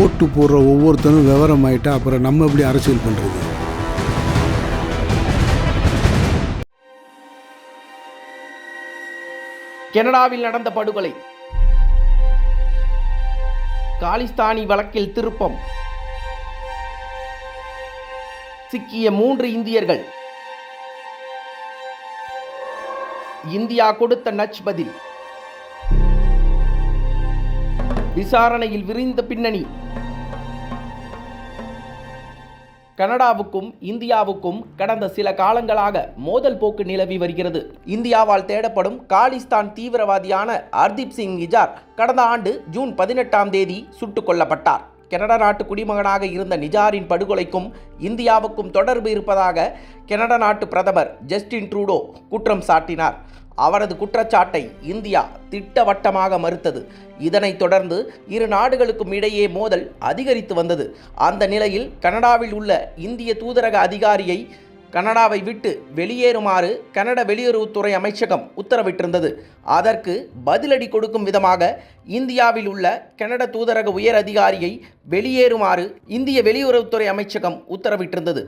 ஓட்டு போடுற ஒவ்வொருத்தனும் விவரம் ஆயிட்டா அப்புறம் நம்ம எப்படி அரசியல் பண்ணுறது கனடாவில் நடந்த படுகொலை. காலிஸ்தானி வழக்கில் திருப்பம். சிக்கிய மூன்று இந்தியர்கள். இந்தியா கொடுத்த நச் பதில். விசாரணையில் விரிந்த பின்னணி. கனடாவுக்கும் இந்தியாவுக்கும் கடந்த சில காலங்களாக மோதல் போக்கு நிலவி வருகிறது. இந்தியாவால் தேடப்படும் காலிஸ்தான் தீவிரவாதியான ஹர்தீப் சிங் நிஜார் கடந்த ஆண்டு ஜூன் பதினெட்டாம் தேதி சுட்டுக் கொல்லப்பட்டார். கனடா நாட்டு குடிமகனாக இருந்த நிஜாரின் படுகொலைக்கும் இந்தியாவுக்கும் தொடர்பு இருப்பதாக கனடா நாட்டு பிரதமர் ஜஸ்டின் ட்ரூடோ குற்றம் சாட்டினார். அவரது குற்றச்சாட்டை இந்தியா திட்டவட்டமாக மறுத்தது. இதனைத் தொடர்ந்து இரு நாடுகளுக்கும் இடையே மோதல் அதிகரித்து வந்தது. அந்த நிலையில் கனடாவில் உள்ள இந்திய தூதரக அதிகாரியை கனடாவை விட்டு வெளியேறுமாறு கனட வெளியுறவுத்துறை அமைச்சகம் உத்தரவிட்டிருந்தது. அதற்கு பதிலடி கொடுக்கும் விதமாக இந்தியாவில் உள்ள கனடா தூதரக உயர் அதிகாரியை வெளியேறுமாறு இந்திய வெளியுறவுத்துறை அமைச்சகம் உத்தரவிட்டிருந்தது.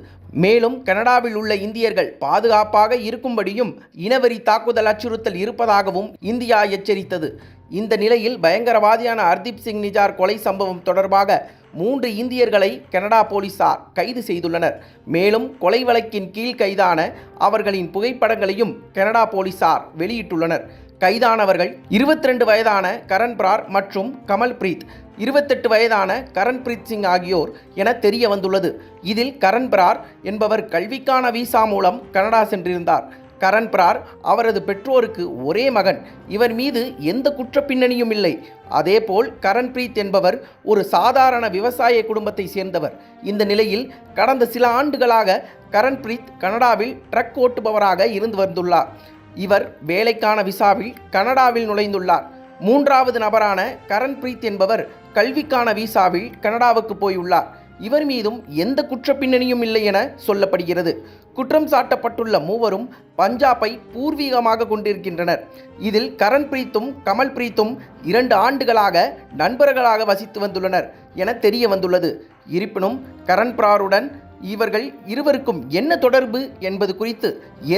மேலும் கனடாவில் உள்ள இந்தியர்கள் பாதுகாப்பாக இருக்கும்படியும் இனவெறி தாக்குதல் அச்சுறுத்தல் இருப்பதாகவும் இந்தியா எச்சரித்தது. இந்த நிலையில் பயங்கரவாதியான ஹர்தீப் சிங் நிஜார் கொலை சம்பவம் தொடர்பாக மூன்று இந்தியர்களை கனடா போலீசார் கைது செய்துள்ளனர். மேலும் கொலை வழக்கின் கீழ் கைதான அவர்களின் புகைப்படங்களையும் கனடா போலீசார் வெளியிட்டுள்ளனர். கைதானவர்கள் 22 வயதான கரண் பிரார் மற்றும் கமல் பிரீத் இருபத்தெட்டு வயதான கரண்பிரீத் சிங் ஆகியோர் என தெரிய வந்துள்ளது. இதில் கரண் பிரார் என்பவர் கல்விக்கான விசா மூலம் கனடா சென்றிருந்தார். கரண் பிரார் அவரது பெற்றோருக்கு ஒரே மகன். இவர் மீது எந்த குற்ற பின்னணியும் இல்லை. அதேபோல் கரண்பிரீத் என்பவர் ஒரு சாதாரண விவசாய குடும்பத்தை சேர்ந்தவர். இந்த நிலையில் கடந்த சில ஆண்டுகளாக கரண்பிரீத் கனடாவில் ட்ரக் ஓட்டுபவராக இருந்து வந்துள்ளார். இவர் வேலைக்கான விசாவில் கனடாவில் நுழைந்துள்ளார். மூன்றாவது நபரான கரண் பிரீத் என்பவர் கல்விக்கான விசாவில் கனடாவுக்கு போயுள்ளார். இவர் மீதும் எந்த குற்ற பின்னணியும் இல்லை என சொல்லப்படுகிறது. குற்றம் சாட்டப்பட்டுள்ள மூவரும் பஞ்சாபை பூர்வீகமாக கொண்டிருக்கின்றனர். இதில் கரண் பிரீத்தும் கமல் பிரீத்தும் இரண்டு ஆண்டுகளாக நண்பர்களாக வசித்து வந்துள்ளனர் என தெரிய வந்துள்ளது. இருப்பினும் கரண் பிராருடன் இவர்கள் இருவருக்கும் என்ன தொடர்பு என்பது குறித்து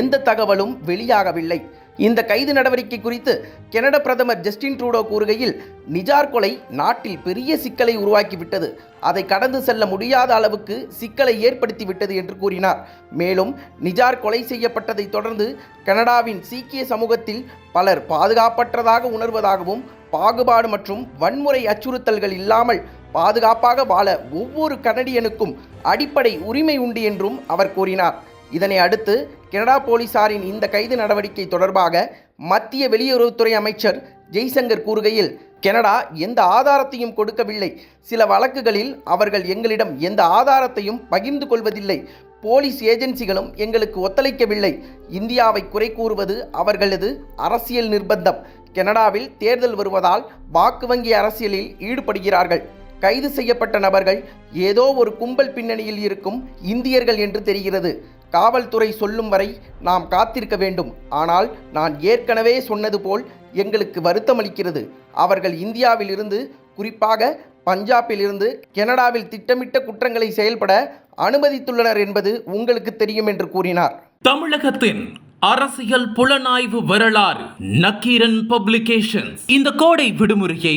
எந்த தகவலும் வெளியாகவில்லை. இந்த கைது நடவடிக்கை குறித்து கனடா பிரதமர் ஜஸ்டின் ட்ரூடோ கூறுகையில் நிஜார் கொலை நாட்டில் பெரிய சிக்கலை உருவாக்கிவிட்டது. அதை கடந்து செல்ல முடியாத அளவுக்கு சிக்கலை ஏற்படுத்திவிட்டது என்று கூறினார். மேலும் நிஜார் கொலை செய்யப்பட்டதைத் தொடர்ந்து கனடாவின் சீக்கிய சமூகத்தில் பலர் பாதுகாப்பற்றதாக உணர்வதாகவும் பாகுபாடு மற்றும் வன்முறை அச்சுறுத்தல்கள் இல்லாமல் பாதுகாப்பாக வாழ ஒவ்வொரு கனடியனுக்கும் அடிப்படை உரிமை உண்டு என்றும் அவர் கூறினார். இதனை அடுத்து கனடா போலீசாரின் இந்த கைது நடவடிக்கை தொடர்பாக மத்திய வெளியுறவுத்துறை அமைச்சர் ஜெய்சங்கர் கூறுகையில் கனடா எந்த ஆதாரத்தையும் கொடுக்கவில்லை. சில வழக்குகளில் அவர்கள் எங்களிடம் எந்த ஆதாரத்தையும் பகிர்ந்து கொள்வதில்லை. போலீஸ் ஏஜென்சிகளும் எங்களுக்கு ஒத்துழைக்கவில்லை. இந்தியாவை குறை கூறுவது அவர்களது அரசியல் நிர்பந்தம். கனடாவில் தேர்தல் வருவதால் வாக்கு வங்கி அரசியலில் ஈடுபடுகிறார்கள். கைது செய்யப்பட்ட நபர்கள் ஏதோ ஒரு கும்பல் பின்னணியில் இருக்கும் இந்தியர்கள் என்று தெரிகிறது. காவல்துறை சொல்லும் வரை நாம் காத்திருக்க வேண்டும். ஆனால் நான் ஏற்கனவே சொன்னது போல் எங்களுக்கு வருத்தமளிக்கிறது. அவர்கள் இந்தியாவில் இருந்து குறிப்பாக பஞ்சாபில் இருந்து கனடாவில் திட்டமிட்ட குற்றங்களை செயல்பட அனுமதித்துள்ளனர் என்பது உங்களுக்கு தெரியும் என்று கூறினார். தமிழகத்தின் அரசியல் புலனாய்வு வரலாறு நக்கீரன் பப்ளிகேஷன்ஸ். இந்த கோடை விடுமுறையை